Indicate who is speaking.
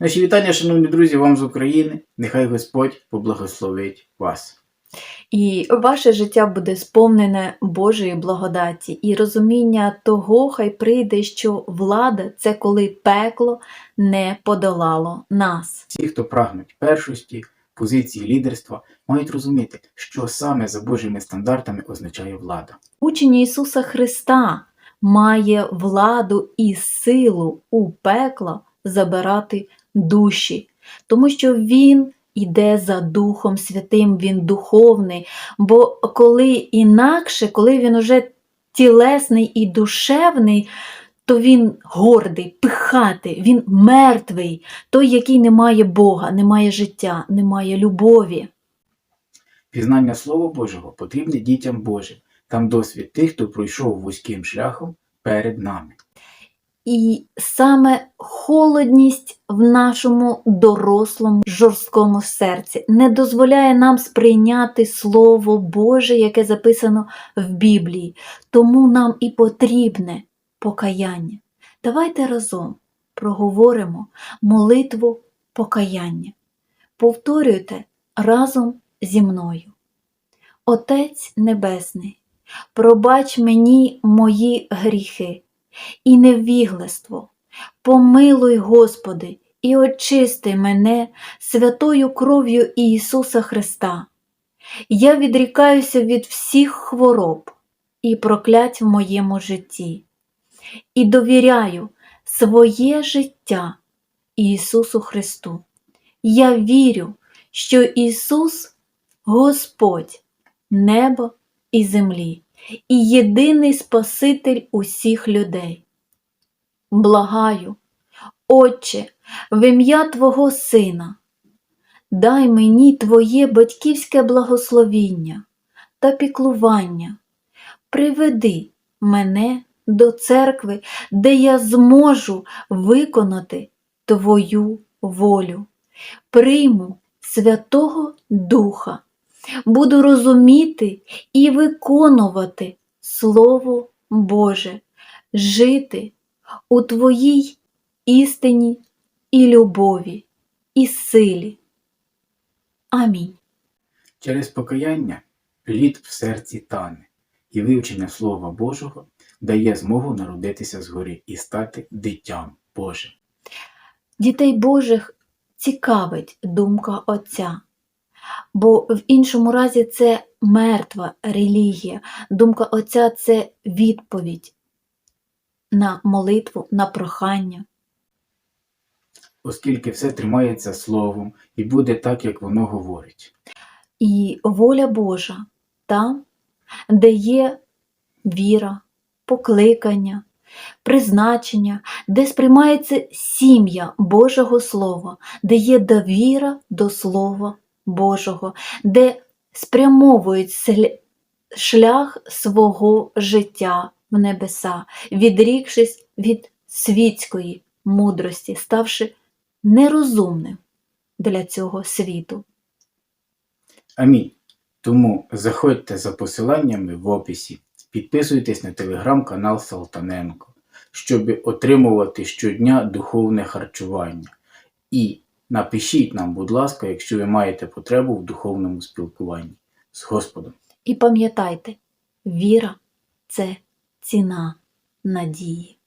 Speaker 1: Наші вітання, шановні друзі, вам з України. Нехай Господь поблагословить вас.
Speaker 2: І ваше життя буде сповнене Божої благодаті і розуміння того, хай прийде, що влада це коли пекло не подолало нас.
Speaker 1: Ті, хто прагнуть першості, позиції лідерства, мають розуміти, що саме за Божими стандартами означає влада.
Speaker 2: Учень Ісуса Христа має владу і силу у пекло забирати душі, тому що Він іде за Духом Святим, Він духовний. Бо коли інакше, коли він уже тілесний і душевний, то він гордий, пихатий, він мертвий, той, який не має Бога, не має життя, не має любові.
Speaker 1: Пізнання Слова Божого потрібне дітям Божим. Там досвід тих, хто пройшов вузьким шляхом перед нами.
Speaker 2: І саме холодність в нашому дорослому жорсткому серці не дозволяє нам сприйняти Слово Боже, яке записано в Біблії. Тому нам і потрібне покаяння. Давайте разом проговоримо молитву покаяння. Повторюйте разом зі мною. Отець Небесний, пробач мені мої гріхи і невігластво. Помилуй, Господи, і очисти мене святою кров'ю Ісуса Христа. Я відрікаюся від всіх хвороб і проклять в моєму житті, і довіряю своє життя Ісусу Христу. Я вірю, що Ісус Господь, небо і землі і єдиний Спаситель усіх людей. Благаю, Отче, в ім'я Твого Сина, дай мені Твоє батьківське благословіння та піклування, приведи мене до церкви, де я зможу виконати Твою волю. Прийму Святого Духа буду розуміти і виконувати Слово Боже, жити у Твоїй істині і любові, і силі. Амінь.
Speaker 1: Через покаяння плід в серці тане, і вивчення Слова Божого дає змогу народитися згори і стати дитям Божим.
Speaker 2: Дітей Божих цікавить думка Отця. Бо в іншому разі це мертва релігія. Думка Отця це відповідь на молитву, на прохання.
Speaker 1: Оскільки все тримається словом і буде так, як воно говорить.
Speaker 2: І воля Божа там, де є віра, покликання, призначення, де сприймається сім'я Божого Слова, де є довіра до Слова Божого, де спрямовують шлях свого життя в небеса, відрікшись від світської мудрості, ставши нерозумним для цього світу.
Speaker 1: Амінь. Тому заходьте за посиланнями в описі, підписуйтесь на телеграм-канал Салтаненко, щоб отримувати щодня духовне харчування. І напишіть нам, будь ласка, якщо ви маєте потребу в духовному спілкуванні з Господом.
Speaker 2: І пам'ятайте, віра це ціна надії.